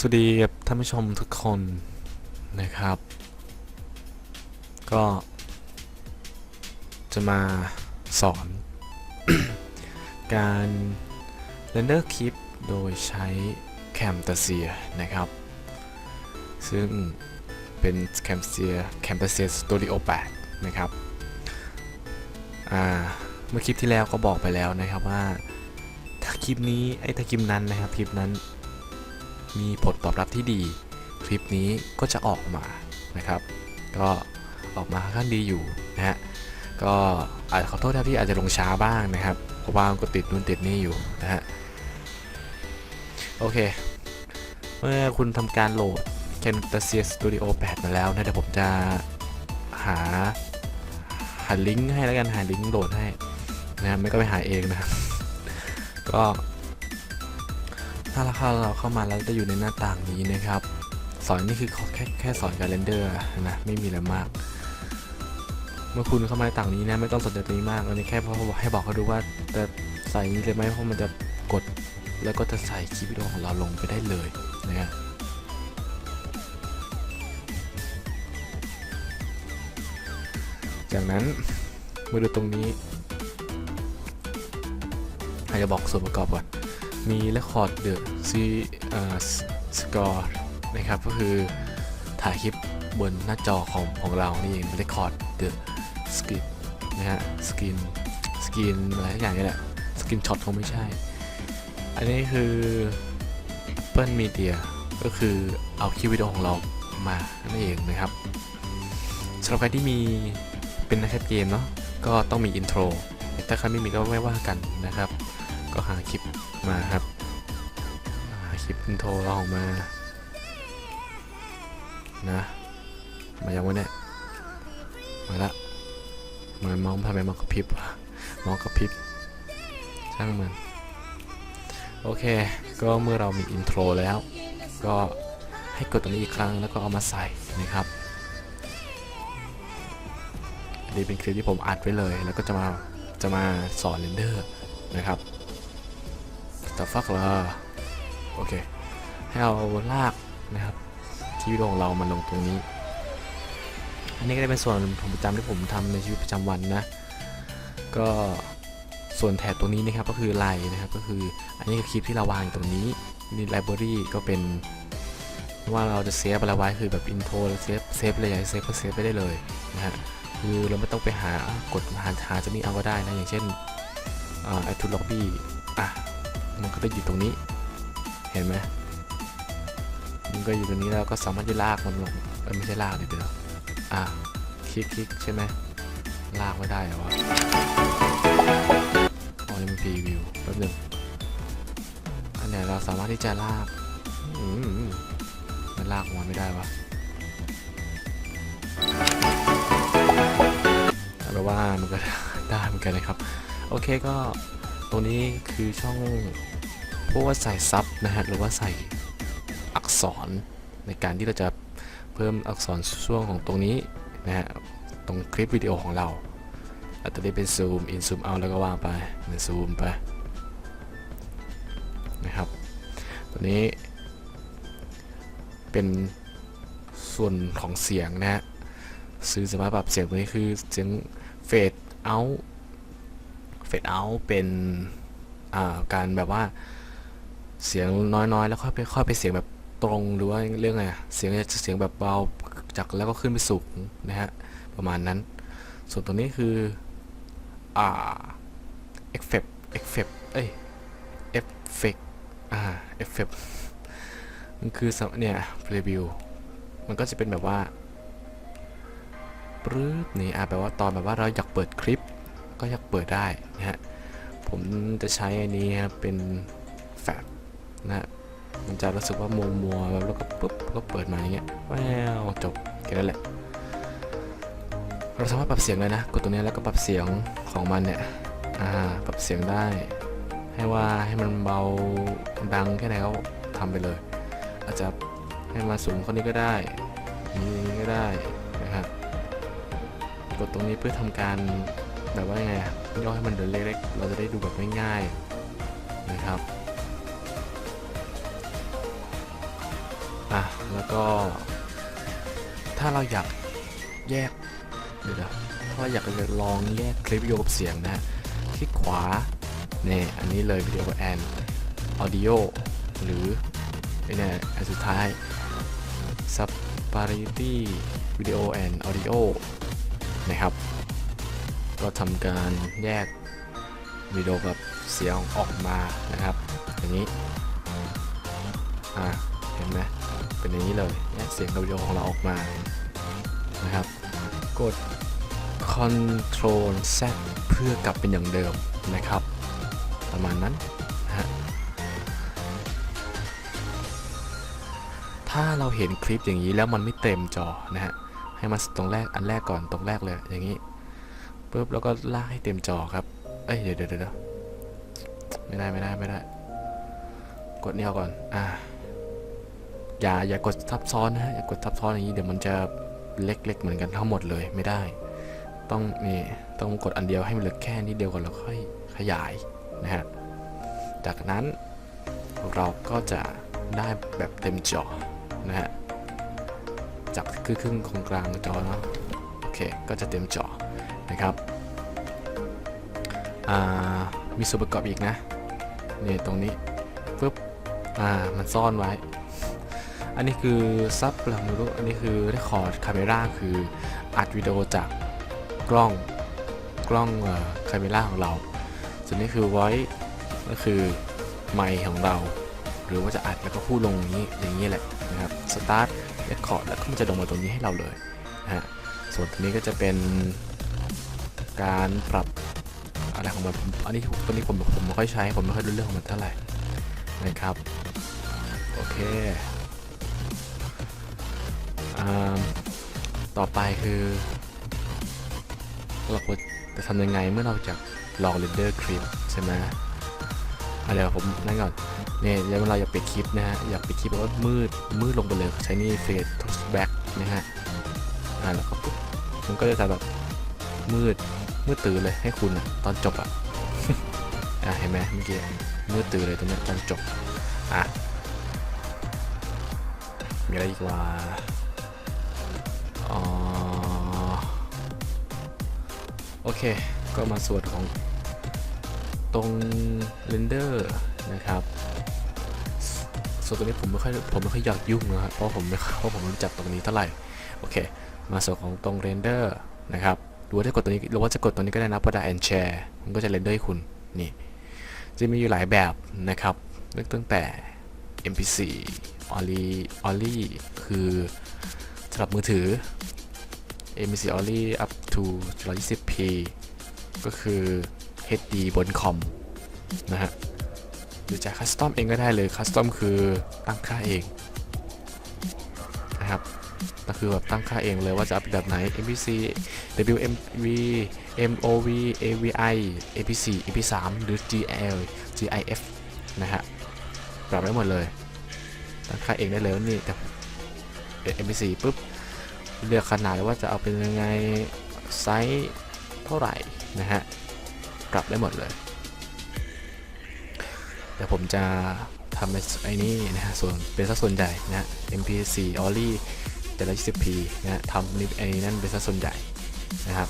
สวัสดีท่านผู้ชมทุกคนนะครับ ก็จะมาสอน การเรนเดอร์คลิปโดยใช้ Camtasia นะครับ ซึ่งเป็น Camtasia Camtasia Studio 8นะครับเมื่อคลิปที่แล้วก็บอกไปแล้วนะครับว่าถ้าคลิปนี้ไอ้ถ้าคลิปนั้นนะครับคลิปนั้น มีผลตอบรับที่ดี คลิปนี้ก็จะออกมานะครับ ก็ออกมาค่อนข้างดีอยู่นะฮะก็อาจขอโทษนะที่อาจจะลงช้าบ้างนะครับเพราะว่าก็ติดนู่นติดนี่อยู่นะฮะโอเค เมื่อคุณทำการโหลด Camtasia Studio 8 มาแล้วนะเดี๋ยวผมจะหาหาลิงก์ให้แล้วกันหาลิงก์โหลดให้นะไม่ก็ไปหาเองนะครับก็ ถ้าเราเข้าเราเข้ามาแล้วจะอยู่ในหน้าต่างนี้นะครับ สอนนี่คือขอแค่แค่สอนการเรนเดอร์นะไม่มีอะไรมาก เมื่อคุณเข้ามาในต่างนี้นะไม่ต้องสนใจตรงนี้มากอันนี้แค่เพราะให้บอกเขาดูว่าจะใส่นี้เลยไหมเพราะมันจะกดแล้วก็จะใส่คลิปวิดีโอของเราลงไปได้เลยนะฮะจากนั้นมาดูตรงนี้อาจจะบอกส่วนประกอบก่อน มี Record the C อ่า Score นะครับ ก็คือถ่ายคลิปบนหน้าจอของของเรานี่เอง Record the Screen นนะฮะ Screen Screen อะไรทุกอย่างนี่แหละ Screen Shot คงไม่ใช่ อันนี้คือ Apple Media ก็คือเอาคลิปวิดีโอของเรามานั่นเองนะครับสำหรับใครที่มีเป็นนักเกมเนาะก็ต้องมีอินโทรถ้าใครไม่มีก็ไม่ว่ากันนะครับ ก็หาคลิปมาครับ หาคลิปอินโทรเราออกมา นะ มายังวะเนี่ย มาละมามองทำไมมองกระพริบวะมองกระพริบ ช่างมัน โอเค ก็เมื่อเรามีอินโทรแล้ว ก็ให้กดตรงนี้อีกครั้งแล้วก็เอามาใส่นะครับอันนี้เป็นคลิปที่ผมอัดไว้เลย แล้วก็จะมาจะมาสอนเรนเดอร์นะครับ แต่ฟักละโอเค ให้เอาลากนะครับที่วิดีโอของเรามาลงตรงนี้ อันนี้ก็ได้เป็นส่วนของประจำที่ผมทำในชีวิตประจำวันนะ ก็ส่วนแถบตรงนี้นะครับก็คือไลน์นะครับก็คืออันนี้คือคลิปที่เราวางอยู่ตรงนี้นี่ไลบรารีก็เป็นว่าเราจะเซฟอะไรไว้คือแบบอินโทรเซฟเซฟเลยอยากให้เซฟก็เซฟไปได้เลยนะฮะคือเราไม่ต้องไปหากดหาหาจะมีเอาก็ได้นะ อย่างเช่นไอทูล็อบบี้อะ มันก็จะอยู่ตรงนี้ เห็นไหมมันก็อยู่ตรงนี้แล้วก็สามารถจะลากมันลงเอ้ยไม่ใช่ลากเดียวเดี๋ยวอะคลิกคลิกใช่ไหมลากไม่ได้เหรอวะอ๋อนี่มันพรีวิวแป๊บหนึงอันไหนเราสามารถที่จะลากอืมมันลากออกมาไม่ได้วะแปลว่ามันก็ได้เหมือนกันนะครับ โอเคก็ ตรงนี้คือช่องพวกว่าใส่ซับนะฮะหรือว่าใส่อักษรในการที่เราจะเพิ่มอักษรช่วงของตรงนี้นะฮะตรงคลิปวิดีโอของเราอาจจะได้เป็นซูมอินซูมเอาแล้วก็วางไปเป็นซูมไปนะครับตัวนี้เป็นส่วนของเสียงนะฮะซื้อสามารถปรับเสียงตัวนี้คือเสียงเฟดเอา เฟดเอาเป็นาการแบบว่าเสียงน้อยๆ แล้วค่อยไปค่อยไปเสียงแบบตรงหรือว่าเรื่องไงเสียงจะเสียงแบบเบาจากแล้วก็ขึ้นไปสูงนะฮะประมาณนั้น ส่วนตัวนี้คืออ่าเอฟเฟกเอฟเฟกเอ้ยเอฟเฟกอ่าเอฟเฟกมันคือสเนี่ยรีวิวมันก็จะเป็นแบบว่าปรึ๊บนี่อะแปลว่าตอนแบบว่าเราอยากเปิดคลิป ก็อยากเปิดได้นะฮะ ผมจะใช้อันนี้ครับเป็นแฟลชนะฮะมันจะรู้สึกว่ามัวมัวแล้วก็ปุ๊บก็เปิดมาอย่างเงี้ยแววจบแค่นั้นแหละเราสามารถปรับเสียงเลยนะ กดตัวนี้แล้วก็ปรับเสียงของมันเนี่ยอ่าปรับเสียงได้ ให้ว่าให้มันเบาดังแค่ไหนก็ทำไปเลย อาจจะให้มาสูงคนนี้ก็ได้นี้ก็ได้นะครับกดตรงนี้เพื่อทำการ แบบว่าไงย่อให้มันเดินเล็กๆ เราจะได้ดูแบบง่ายๆนะครับอะแล้วก็ ถ้าเราอยากแยกเดี๋ยวถ้าเราอยากจะลองแยกคลิปวิดีโอกับเสียงนะคลิกขวาเนี่ยอันนี้เลยวิดีโอแอนออดิโอหรือไอเนี่ยอันสุดท้าย Separity Video and Audio นะครับ ก็ทำการแยกวิดีโอกับเสียงออกมานะครับ อย่างนี้อ่าเห็นไหมเป็นอย่างนี้เลยแยกเสียงกับวิดีโอของเราออกมานะครับ กด Ctrl Z เพื่อกลับเป็นอย่างเดิมนะครับ ประมาณนั้นฮะถ้าเราเห็นคลิปอย่างนี้แล้วมันไม่เต็มจอนะฮะให้มาตรงแรกอันแรกก่อนตรงแรกเลยอย่างนี้ ปุ๊บแล้วก็ลากให้เต็มจอครับ เอ้ยเดี๋ยวเดี๋ยวเดี๋ยวไม่ได้ไม่ได้ไม่ได้ กดเนี่ยก่อน อ่า อย่าอย่ากดทับซ้อนนะฮะอย่ากดทับซ้อนอย่างนี้เดี๋ยวมันจะเล็กๆเหมือนกันทั้งหมดเลยไม่ได้ ต้องนี่ต้องกดอันเดียวให้มันเหลือแค่นิดเดียวก่อนแล้วค่อยขยายนะฮะ จากนั้นเราก็จะได้แบบเต็มจอนะฮะจากครึ่งๆของกลางจอเนาะโอเค ก็จะเต็มจอ นะครับมีส่วนประกอบอีกนะนี่ตรงนี้ปึ๊บอ่ามันซ่อนไว้ อันนี้คือซับหลังรู้อันนี้คือเรคคอร์ดคาเมราคืออัดวิดีโอจากกล้องกล้องคาเมราของเรา ส่วนนี้คือ voice ก็คือไมค์ของเรา หรือว่าจะอัดแล้วก็พูดลงอย่างนี้อย่างนี้แหละนะครับ start เรคคอร์ดแล้วก็มันจะลงมาตรงนี้ให้เราเลยนะฮะส่วนตัวนี้ก็จะเป็น การปรับอะไรของมันอันนี้ตัวนี้ผมผมไม่ค่อยใช้ ผมไม่ค่อยรู้เรื่องของมันเท่าไหร่นะครับ โอเคต่อไปคือเราควรจะทำยังไงเมื่อเราจะลองเรนเดอร์คลิปใช่ไหมอะเดี๋ยวผมนั่นก่อนเนี่ยแล้วเวลาอยากปิดคลิปนะฮะอยากปิดคลิปว่ามืดมืดลงไปเลยใช้นี่เฟสท็อปแบ็กนะฮะอ่าแล้วก็ปุ๊บมันก็จะแบบมืด มืดตื่นเลยให้คุณตอนจบอะอะเห็นไหมเมื่อกี้มืดตื่นเลยตรงนี้ตอนจบอะมีอะไรอีกว่าอ๋อโอเค ก็มาส่วนของตรงเรนเดอร์นะครับส่วนตัวนี้ผมไม่ค่อยผมไม่ค่อยอยากยุ่งนะครับเพราะผมไม่เพราะผมรู้จักตรงนี้เท่าไหร่โอเค มาส่วนของตรงเรนเดอร์นะครับ หรือว่าจะกดตัวนี้หรือว่าจะกดตัวนี้ก็ได้นะพอด้ and share มันก็จะเรนเดอร์ให้คุณนี่จะมีอยู่หลายแบบนะครับเริ่มตั้งแต่ mp4 only only คือสำหรับมือถือ mp4 only up to 120p ก็คือ HD บนคอมนะฮะหรือจะคัสตอมเองก็ได้เลยคัสตอมคือตั้งค่าเองนะครับ ก็คือแบบตั้งค่าเองเลยว่าจะเอาเป็นแบบไหน MPC WMV MOV AVI APC AP3 หรือ GL GIF นะฮะปรับได้หมดเลย ตั้งค่าเองได้เลยนี่แต่ MPC ปุ๊บ เลือกขนาดว่าจะเอาเป็นยังไงไซส์เท่าไหร่นะฮะปรับได้หมดเลยเดี๋ยวผมจะทำไอ้นี่นะฮะส่วนเป็นสัดส่วนใหญ่นะ MP4 Only แต่ละ 20p นะฮะทำนี่ไอ้นั่นเป็นสัดส่วนใหญ่นะครับ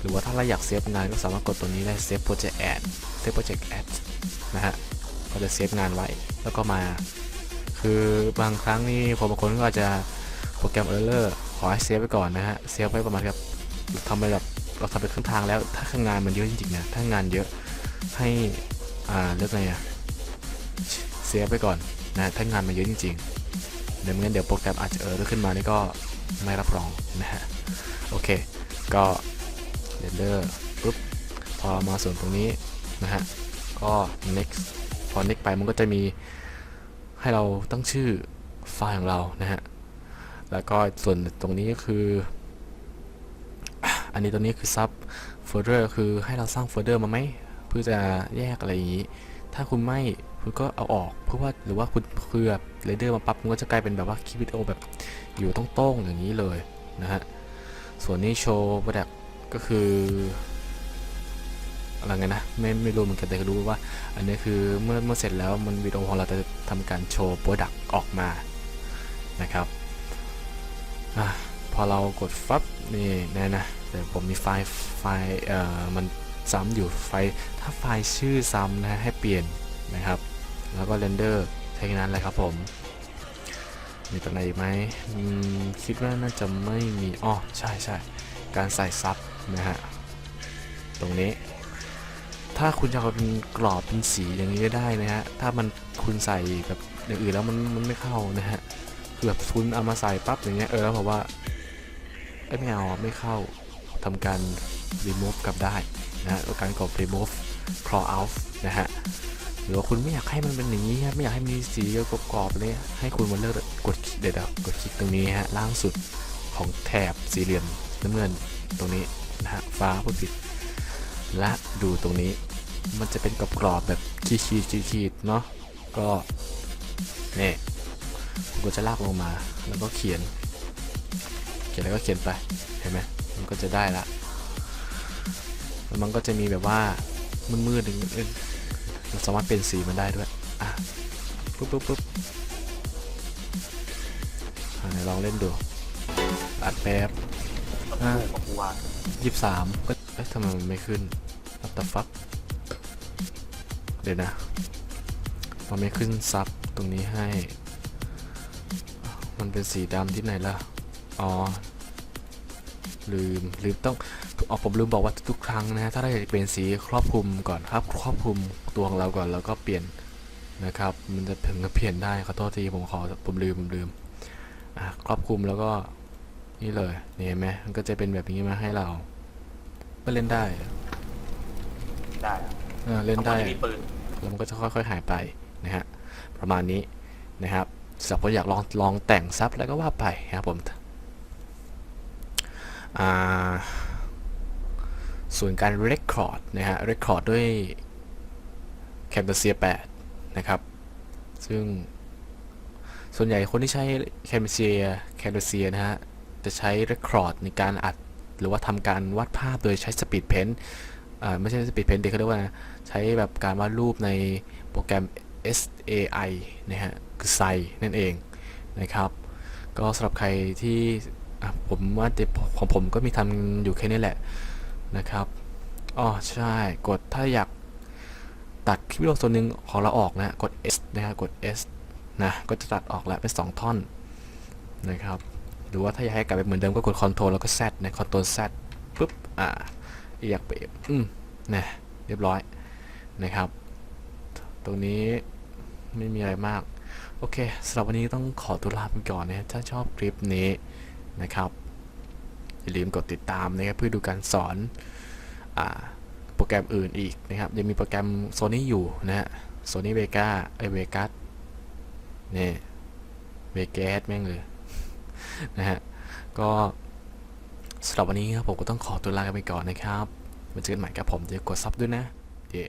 หรือว่าถ้าเราอยากเซฟงานก็สามารถกดตัวนี้ได้ Save Project Add Save Project Add นะฮะก็จะเซฟงานไว้แล้วก็มา คือบางครั้งนี่ผมบางคนก็อาจจะโปรแกรม Error ขอให้เซฟไว้ก่อนนะฮะเซฟไว้ประมาณครับทำไปแบบเราทำไปครึ่งทางแล้วถ้างานมันเยอะจริงๆนะถ้างานเยอะให้อ่าเรียกไงอะเซฟไปก่อนนะถ้างานมาเยอะจริงๆ ดี๋ยวไม่งั้นเดี๋ยวโปรแกรมอาจจะเออร์ขึ้นมานี่ก็ไม่รับรองนะฮะโอเค ก็เรนเดอร์ปุ๊บพอมาส่วนตรงนี้นะฮะก็ next พอ next ไปมันก็จะมีให้เราตั้งชื่อไฟล์ของเรานะฮะแล้วก็ส่วนตรงนี้ก็คือ อันนี้ตัวนี้คือ sub folder คือให้เราสร้างโฟลเดอร์มาไหมเพื่อจะแยกอะไรอย่างนี้ ถ้าคุณไม่คุณก็เอาออกเพื่อว่าหรือว่าคุณเพื่อเรเดอร์มาปั๊บมันก็จะกลายเป็นแบบว่าคลิปวิดีโอแบบอยู่ต้องโต้งๆอย่างนี้เลยนะฮะส่วนนี้โชว์โปรดักก็คืออะไรไงนะไม่ไม่รู้เหมือนกันแต่ก็รู้ว่า อันนี้คือเมื่อเมื่อเสร็จแล้วมันวิดีโอของเราจะทำการโชว์โปรดักออกมานะครับอพอเรากดฟับนี่แน่นะแต่ผมมีไฟล์ไฟล์เอ่อมัน ซ้ำอยู่ไฟถ้าไฟล์ชื่อซ้ำนะให้เปลี่ยนนะครับ แล้วก็เรนเดอร์แค่นั้นเลยครับผม มีตัวไหนอีกไหมคิดว่าน่าจะไม่มีอ๋อใช่ใช่การใส่ซับนะฮะตรงนี้ ถ้าคุณจะเอาเป็นกรอบเป็นสีอย่างนี้ก็ได้นะฮะถ้ามันคุณใส่แบบอย่างอื่นแล้วมันมันไม่เข้านะฮะคือแบบคุณเอามาใส่ปั๊บอย่างเงี้ยเออแล้วบอกว่าเอ้ยไม่เอาไม่เข้าทำการ remove กลับได้ นะฮะการกด remove crawl out นะฮะหรือว่าคุณไม่อยากให้มันเป็นอย่างนี้ครับไม่อยากให้มีสีกรอบๆเลยให้คุณมาเลือกกดเดี๋ยวๆกดคลิกตรงนี้ฮะล่างสุดของแถบสี่เหลี่ยมน้ำเงินตรงนี้นะฮะฟ้าผู้ผิด และดูตรงนี้มันจะเป็นกรอบๆแบบขีดขีดขีดขีดๆเนาะก็นี่ผมก็จะลากลงมาแล้วก็เขียน เขียนแล้วก็เขียนไปเห็นไหมมันก็จะได้ละ มันก็จะมีแบบว่ามืดๆหนึ่งเอ้ยเราสามารถเปลี่ยนสีมันได้ด้วยอะปุ๊บปุ๊บปุ๊บอะไหนลองเล่นดูอัดแป๊บอ่ากับกูวางยี่สามก็เอ๊ะทำไมมันไม่ขึ้น what the fuck เดี๋ยวนะมันไม่ขึ้นซับตรงนี้ให้ มันเป็นสีดำที่ไหนล่ะ อ๋อ ลืม ลืมต้อง อ๋อผมลืมบอกว่าทุกครั้งนะถ้าเราอยากจะเปลี่ยนสีครอบคลุมก่อนครับ ครอบคลุมตัวของเราก่อนแล้วก็เปลี่ยนนะครับ มันจะถึงจะเปลี่ยนได้ขอโทษทีผมขอผมลืมผมลืมอะครอบคลุมแล้วก็นี่เลยนี่เห็นไหมมันก็จะเป็นแบบนี้มาให้เรา ก็เล่นได้ได้อะเออเล่นได้ขาไม่มีปืนแล้วมันก็จะค่อยๆหายไปนะฮะประมาณนี้นะครับสำหรับคนอยากลองลองแต่งซับแล้วก็ว่าไปนะครับผมอ่า ส่วนการ Record นะฮะ Record ด้วย Camtasia 8 นะครับ ซึ่งส่วนใหญ่คนที่ใช้ Camtasia Camtasia นะฮะ จะใช้ Record ในการอัด หรือว่าทำการวาดภาพโดยใช้ Speed Paint อ่าไม่ใช่ Speed Paint เด็กเขาเรียกว่า ใช้แบบการวาดรูปในโปรแกรม SAI นะฮะ คือ SAI นั่นเองนะครับ ก็สำหรับใครที่ผมว่าเดี๋ยวของผมก็มีทำอยู่แค่นี้แหละ นะครับอ๋อใช่กดถ้าอยากตัดคลิปวิดีโอส่วนหนึ่งของเราออกนะกด S นะฮะกด S นะก็จะตัดออกแล้วเป็น 2 ท่อนนะครับหรือว่าถ้าอยากให้กลับไปเหมือนเดิมก็กด Ctrl แล้วก็ Z นะ Ctrl Z ปุ๊บอ่าอยากไปอืมนะเรียบร้อยนะครับ ตรงนี้ไม่มีอะไรมาก โอเคสำหรับวันนี้ต้องขอตัวลาไปก่อนนะถ้าชอบคลิปนี้นะครับ อย่าลืมกดติดตามนะครับเพื่อดูการสอนอโปรแกรมอื่นอีกนะครับยังมีโปรแกรม Sony อยู่นะฮะ Sony Vega ไอเวกัสนี่เวกัสแม่งเลยนะฮะ ก็สำหรับวันนี้ครับผมก็ต้องขอตัวลากันไปก่อนนะครับมาเจอกันใหม่กับผมเดี๋ยวกดซับด้วยนะเย้